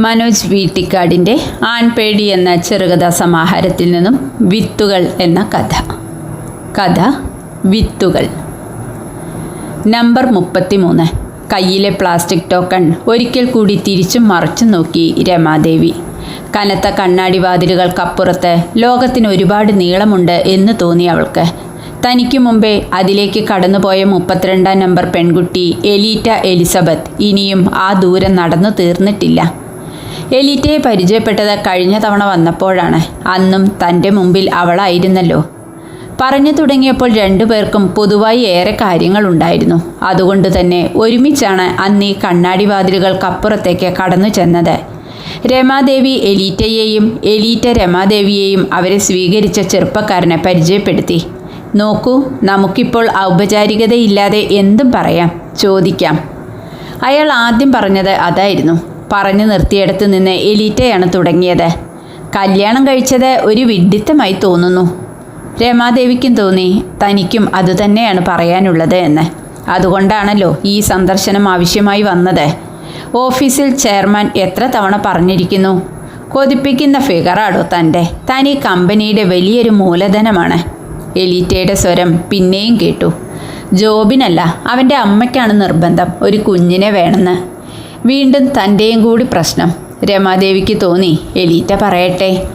മനോജ് വീട്ടിക്കാടിന്റെ ആൺപേടി എന്ന ചെറുകഥാ സമാഹാരത്തിൽ നിന്നും വിത്തുകൾ എന്ന കഥ. കഥ വിത്തുകൾ. നമ്പർ മുപ്പത്തിമൂന്ന്. കയ്യിലെ പ്ലാസ്റ്റിക് ടോക്കൺ ഒരിക്കൽ കൂടി തിരിച്ചും മറിച്ചു നോക്കി രമാദേവി. കനത്ത കണ്ണാടി വാതിലുകൾക്കപ്പുറത്ത് ലോകത്തിന് ഒരുപാട് നീളമുണ്ട് എന്ന് തോന്നി അവൾക്ക്. തനിക്ക് മുമ്പേ അതിലേക്ക് കടന്നുപോയ മുപ്പത്തിരണ്ടാം നമ്പർ പെൺകുട്ടി എലീറ്റ എലിസബത്ത് ഇനിയും ആ ദൂരം നടന്നു തീർന്നിട്ടില്ല. എലീറ്റയെ പരിചയപ്പെട്ടത് കഴിഞ്ഞ തവണ വന്നപ്പോഴാണ്. അന്നും തന്റെ മുമ്പിൽ അവളായിരുന്നല്ലോ. പറഞ്ഞു തുടങ്ങിയപ്പോൾ രണ്ടുപേർക്കും പൊതുവായി ഏറെ കാര്യങ്ങളുണ്ടായിരുന്നു. അതുകൊണ്ട് തന്നെ ഒരുമിച്ചാണ് അന്ന് ഈ കണ്ണാടി വാതിലുകൾക്കപ്പുറത്തേക്ക് കടന്നു ചെന്നത്. രമാദേവി എലീറ്റയെയും എലീറ്റ രമാദേവിയെയും അവരെ സ്വീകരിച്ച ചെറുപ്പക്കാരനെ പരിചയപ്പെടുത്തി. നോക്കൂ നമുക്കിപ്പോൾ ഔപചാരികതയില്ലാതെ എന്തും പറയാം ചോദിക്കാം. അയാൾ ആദ്യം പറഞ്ഞത് അതായിരുന്നു. പറഞ്ഞു നിർത്തിയിടത്ത് നിന്ന് എലീറ്റയാണ് തുടങ്ങിയത്. കല്യാണം കഴിച്ചത് ഒരു വിഡിത്തമായി തോന്നുന്നു. രമാദേവിക്കും തോന്നി തനിക്കും അതുതന്നെയാണ് പറയാനുള്ളത് എന്ന്. അതുകൊണ്ടാണല്ലോ ഈ സന്ദർശനം ആവശ്യമായി വന്നത്. ഓഫീസിൽ ചെയർമാൻ എത്ര തവണ പറഞ്ഞിരിക്കുന്നു കൊതിപ്പിക്കുന്ന ഫിഗറാടോ തന്റെ. താൻ ഈ കമ്പനിയുടെ വലിയൊരു മൂലധനമാണ്. എലീറ്റയുടെ സ്വരം പിന്നെയും കേട്ടു. ജോബിനല്ല അവന്റെ അമ്മയ്ക്കാണ് നിർബന്ധം. ഒരു കുഞ്ഞിനെ വേണമെന്ന്. വീണ്ടും തന്റെയും കൂടി പ്രശ്നം. രമാദേവിക്ക് തോന്നി എലീറ്റ പറയട്ടെ.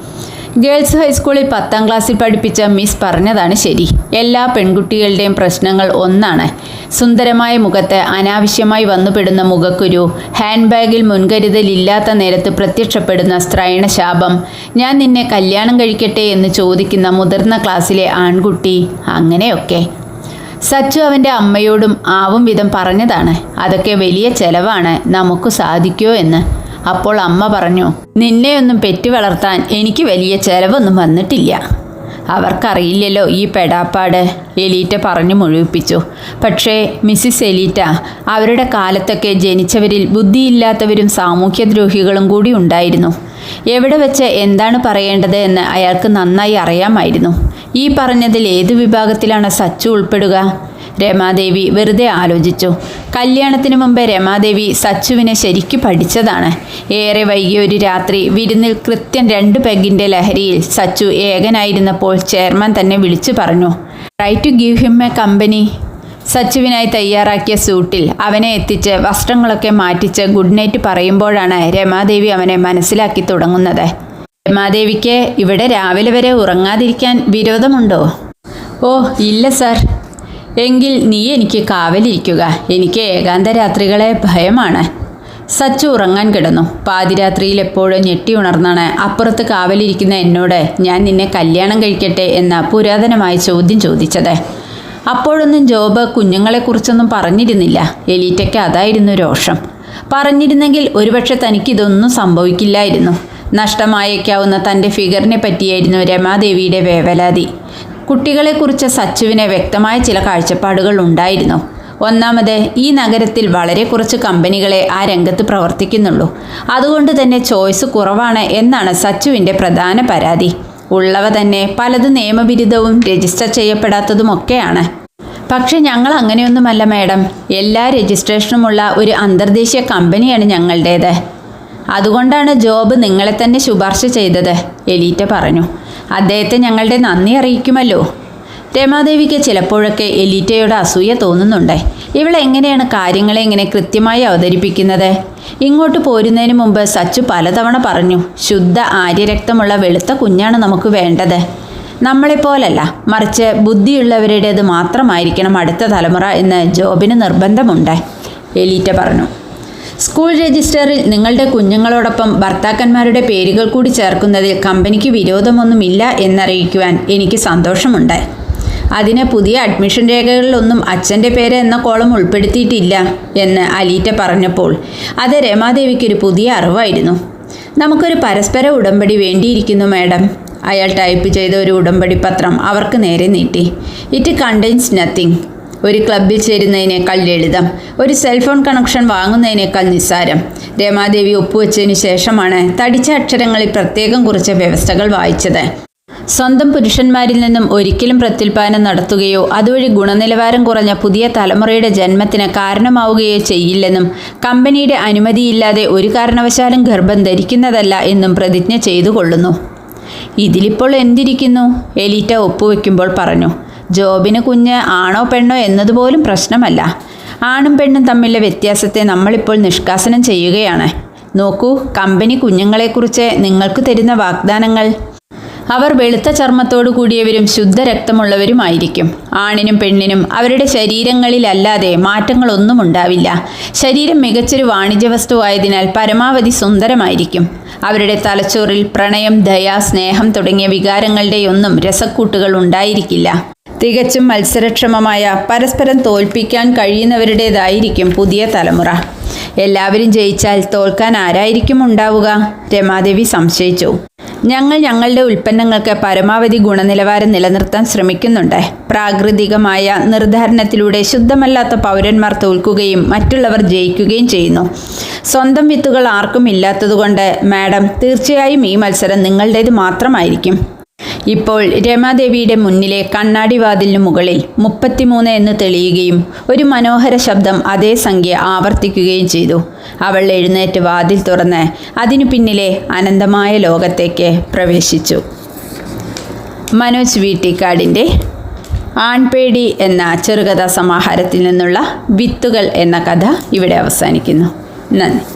ഗേൾസ് ഹൈസ്കൂളിൽ പത്താം ക്ലാസ്സിൽ പഠിപ്പിച്ച മിസ് പറഞ്ഞതാണ് ശരി. എല്ലാ പെൺകുട്ടികളുടെയും പ്രശ്നങ്ങൾ ഒന്നാണ്. സുന്ദരമായ മുഖത്ത് അനാവശ്യമായി വന്നുപെടുന്ന മുഖക്കുരു ഹാൻഡ് ബാഗിൽ മുൻകരുതലില്ലാത്ത നേരത്ത് പ്രത്യക്ഷപ്പെടുന്ന സ്ത്രൈണശാപം ഞാൻ നിന്നെ കല്യാണം കഴിക്കട്ടെ എന്ന് ചോദിക്കുന്ന മുതിർന്ന ക്ലാസ്സിലെ ആൺകുട്ടി അങ്ങനെയൊക്കെ. സച്ചു അവന്റെ അമ്മയോടും ആവും വിധം പറഞ്ഞതാണ്. അതൊക്കെ വലിയ ചെലവാണ്. നമുക്ക് സാധിക്കുമോ എന്ന്. അപ്പോൾ അമ്മ പറഞ്ഞു നിന്നെയൊന്നും പെറ്റു വളർത്താൻ എനിക്ക് വലിയ ചെലവൊന്നും വന്നിട്ടില്ല. അവർക്കറിയില്ലല്ലോ ഈ പെടാപ്പാട് എലീറ്റ പറഞ്ഞു മുഴുവിപ്പിച്ചു. പക്ഷേ മിസ്സിസ് എലീറ്റ അവരുടെ കാലത്തൊക്കെ ജനിച്ചവരിൽ ബുദ്ധിയില്ലാത്തവരും സാമൂഹ്യദ്രോഹികളും കൂടി ഉണ്ടായിരുന്നു. എവിടെ വെച്ച് എന്താണ് പറയേണ്ടത് എന്ന് അയാൾക്ക് നന്നായി അറിയാമായിരുന്നു. ഈ പറഞ്ഞതിൽ ഏതു വിഭാഗത്തിലാണ് സച്ചു ഉൾപ്പെടുക? രമാദേവി വെറുതെ ആലോചിച്ചു. കല്യാണത്തിന് മുമ്പ് രമാദേവി സച്ചുവിനെ ശരിക്കു പഠിച്ചതാണ്. ഏറെ വൈകിയ ഒരു രാത്രി വിരുന്നിൽ കൃത്യം രണ്ട് പെഗിന്റെ ലഹരിയിൽ സച്ചു ഏകനായിരുന്നപ്പോൾ ചെയർമാൻ തന്നെ വിളിച്ചു പറഞ്ഞു. Try to give him a company സച്ചുവിനായി തയ്യാറാക്കിയ സൂട്ടിൽ അവനെ എത്തിച്ച് വസ്ത്രങ്ങളൊക്കെ മാറ്റിച്ച് ഗുഡ് നൈറ്റ് പറയുമ്പോഴാണ് രമാദേവി അവനെ മനസ്സിലാക്കി തുടങ്ങുന്നത്. രമാദേവിക്ക് ഇവിടെ രാവിലെ വരെ ഉറങ്ങാതിരിക്കാൻ വിരോധമുണ്ടോ? ഓ ഇല്ല സർ എങ്കിൽ നീ എനിക്ക് കാവലിരിക്കുക. എനിക്ക് ഏകാന്ത രാത്രികളെ ഭയമാണ്. സച്ചു ഉറങ്ങാൻ കിടന്നു. പാതിരാത്രിയിൽ എപ്പോഴും ഞെട്ടി ഉണർന്നാണ്. അപ്പുറത്ത് കാവലിരിക്കുന്ന എന്നോട് ഞാൻ നിന്നെ കല്യാണം കഴിക്കട്ടെ എന്ന പുരാതനമായ ചോദ്യം ചോദിച്ചത്. അപ്പോഴൊന്നും ജോബ് കുഞ്ഞുങ്ങളെക്കുറിച്ചൊന്നും പറഞ്ഞിരുന്നില്ല. എലീറ്റയ്ക്ക് അതായിരുന്നു രോഷം. പറഞ്ഞിരുന്നെങ്കിൽ ഒരുപക്ഷെ തനിക്കിതൊന്നും സംഭവിക്കില്ലായിരുന്നു. നഷ്ടമായേക്കാവുന്ന തന്റെ ഫിഗറിനെ പറ്റിയായിരുന്നു രമാദേവിയുടെ വേവലാതി. കുട്ടികളെക്കുറിച്ച് സച്ചുവിന് വ്യക്തമായ ചില കാഴ്ചപ്പാടുകൾ ഉണ്ടായിരുന്നു. ഒന്നാമത് ഈ നഗരത്തിൽ വളരെ കുറച്ച് കമ്പനികളെ ആ രംഗത്ത് പ്രവർത്തിക്കുന്നുള്ളൂ. അതുകൊണ്ട് തന്നെ ചോയ്സ് കുറവാണ് എന്നാണ് സച്ചുവിന്റെ പ്രധാന പരാതി. ഉള്ളവ തന്നെ പലതും നിയമവിരുദ്ധവും രജിസ്റ്റർ ചെയ്യപ്പെടാത്തതുമൊക്കെയാണ്. പക്ഷെ ഞങ്ങൾ അങ്ങനെയൊന്നുമല്ല മാഡം. എല്ലാ രജിസ്ട്രേഷനുമുള്ള ഒരു അന്തർദേശീയ കമ്പനിയാണ് ഞങ്ങളുടേത്. അതുകൊണ്ടാണ് ജോബ് നിങ്ങളെ തന്നെ ശുപാർശ ചെയ്തത് എലീറ്റ പറഞ്ഞു. അദ്ദേഹത്തെ ഞങ്ങളുടെ നന്ദി അറിയിക്കുമല്ലോ. രമാദേവിക്ക് ചിലപ്പോഴൊക്കെ എലീറ്റയുടെ അസൂയ തോന്നുന്നുണ്ട്. ഇവളെങ്ങനെയാണ് കാര്യങ്ങളെ ഇങ്ങനെ കൃത്യമായി അവതരിപ്പിക്കുന്നത്? ഇങ്ങോട്ട് പോരുന്നതിന് മുമ്പ് സച്ചു പലതവണ പറഞ്ഞു ശുദ്ധ ആര്യരക്തമുള്ള വെളുത്ത കുഞ്ഞാണ് നമുക്ക് വേണ്ടത്. നമ്മളെപ്പോലല്ല മറിച്ച് ബുദ്ധിയുള്ളവരുടേത് മാത്രമായിരിക്കണം അടുത്ത തലമുറ എന്ന് ജോബിന് നിർബന്ധമുണ്ട് എലീറ്റ പറഞ്ഞു. സ്കൂൾ രജിസ്റ്ററിൽ നിങ്ങളുടെ കുഞ്ഞുങ്ങളോടൊപ്പം ഭർത്താക്കന്മാരുടെ പേരുകൾ കൂടി ചേർക്കുന്നതിൽ കമ്പനിക്ക് വിരോധമൊന്നുമില്ല എന്നറിയിക്കുവാൻ എനിക്ക് സന്തോഷമുണ്ട്. അതിന് പുതിയ അഡ്മിഷൻ രേഖകളിലൊന്നും അച്ഛന്റെ പേര് എന്ന കോളം ഉൾപ്പെടുത്തിയിട്ടില്ല എന്ന് അലീറ്റ പറഞ്ഞപ്പോൾ അത് രമാദേവിക്കൊരു പുതിയ അറിവായിരുന്നു. നമുക്കൊരു പരസ്പര ഉടമ്പടി വേണ്ടിയിരിക്കുന്നു മാഡം. അയാൾ ടൈപ്പ് ചെയ്ത ഒരു ഉടമ്പടി പത്രം അവർക്ക് നേരെ നീട്ടി. It contains nothing. ഒരു ക്ലബിൽ ചേരുന്നതിനേക്കാൾ ലളിതം. ഒരു സെൽഫോൺ കണക്ഷൻ വാങ്ങുന്നതിനേക്കാൾ നിസ്സാരം രമാദേവി ഒപ്പുവെച്ചതിന് ശേഷമാണ് തടിച്ച അക്ഷരങ്ങളിൽ പ്രത്യേകം കുറിച്ച വ്യവസ്ഥകൾ വായിച്ചത്. സ്വന്തം പുരുഷന്മാരിൽ നിന്നും ഒരിക്കലും പ്രത്യുൽപാദനം നടത്തുകയോ അതുവഴി ഗുണനിലവാരം കുറഞ്ഞ പുതിയ തലമുറയുടെ ജന്മത്തിന് കാരണമാവുകയോ ചെയ്യില്ലെന്നും കമ്പനിയുടെ അനുമതിയില്ലാതെ ഒരു കാരണവശാലും ഗർഭം ധരിക്കുന്നതല്ല എന്നും പ്രതിജ്ഞ ചെയ്തു കൊള്ളുന്നു ഇതിലിപ്പോൾ എന്തിരിക്കുന്നു? എലീറ്റ ഒപ്പുവെക്കുമ്പോൾ പറഞ്ഞു ജോബിന് കുഞ്ഞ് ആണോ പെണ്ണോ എന്നതുപോലും പ്രശ്നമല്ല. ആണും പെണ്ണും തമ്മിലെ വ്യത്യാസത്തെ നമ്മളിപ്പോൾ നിഷ്കാസനം ചെയ്യുകയാണ്. നോക്കൂ കമ്പനി കുഞ്ഞുങ്ങളെക്കുറിച്ച് നിങ്ങൾക്ക് തരുന്ന വാഗ്ദാനങ്ങൾ. അവർ വെളുത്ത ചർമ്മത്തോടു കൂടിയവരും ശുദ്ധരക്തമുള്ളവരുമായിരിക്കും ആണിനും പെണ്ണിനും അവരുടെ ശരീരങ്ങളിലല്ലാതെ മാറ്റങ്ങളൊന്നും ഉണ്ടാവില്ല. ശരീരം മികച്ചൊരു വാണിജ്യ വസ്തുവായതിനാൽ പരമാവധി സുന്ദരമായിരിക്കും. അവരുടെ തലച്ചോറിൽ പ്രണയം ദയ സ്നേഹം തുടങ്ങിയ വികാരങ്ങളുടെയൊന്നും രസക്കൂട്ടുകൾ ഉണ്ടായിരിക്കില്ല. തികച്ചും മത്സരക്ഷമമായ പരസ്പരം തോൽപ്പിക്കാൻ കഴിയുന്നവരുടേതായിരിക്കും പുതിയ തലമുറ. എല്ലാവരും ജയിച്ചാൽ തോൽക്കാൻ ആരായിരിക്കും ഉണ്ടാവുക? രമാദേവി സംശയിച്ചു. ഞങ്ങൾ ഞങ്ങളുടെ ഉൽപ്പന്നങ്ങൾക്ക് പരമാവധി ഗുണനിലവാരം നിലനിർത്താൻ ശ്രമിക്കുന്നുണ്ട്. പ്രാകൃതികമായ നിർദ്ധാരണത്തിലൂടെ ശുദ്ധമല്ലാത്ത പൗരന്മാർ തോൽക്കുകയും മറ്റുള്ളവർ ജയിക്കുകയും ചെയ്യുന്നു. സ്വന്തം വിത്തുകൾ ആർക്കും ഇല്ലാത്തതുകൊണ്ട് മാഡം തീർച്ചയായും ഈ മത്സരം നിങ്ങളുടേത് മാത്രമായിരിക്കും. ഇപ്പോൾ രമാദേവിയുടെ മുന്നിലെ കണ്ണാടി വാതിലിനു മുകളിൽ മുപ്പത്തിമൂന്ന് എന്ന് തെളിയുകയും ഒരു മനോഹര ശബ്ദം അതേ സംഖ്യ ആവർത്തിക്കുകയും ചെയ്തു. അവൾ എഴുന്നേറ്റ് വാതിൽ തുറന്ന് അതിനു പിന്നിലെ അനന്തമായ ലോകത്തേക്ക് പ്രവേശിച്ചു. മനോജ് വീട്ടിക്കാടിന്റെ ആൺപേടി എന്ന ചെറുകഥാ സമാഹാരത്തിൽ നിന്നുള്ള വിത്തുകൾ എന്ന കഥ ഇവിടെ അവസാനിക്കുന്നു. നന്ദി.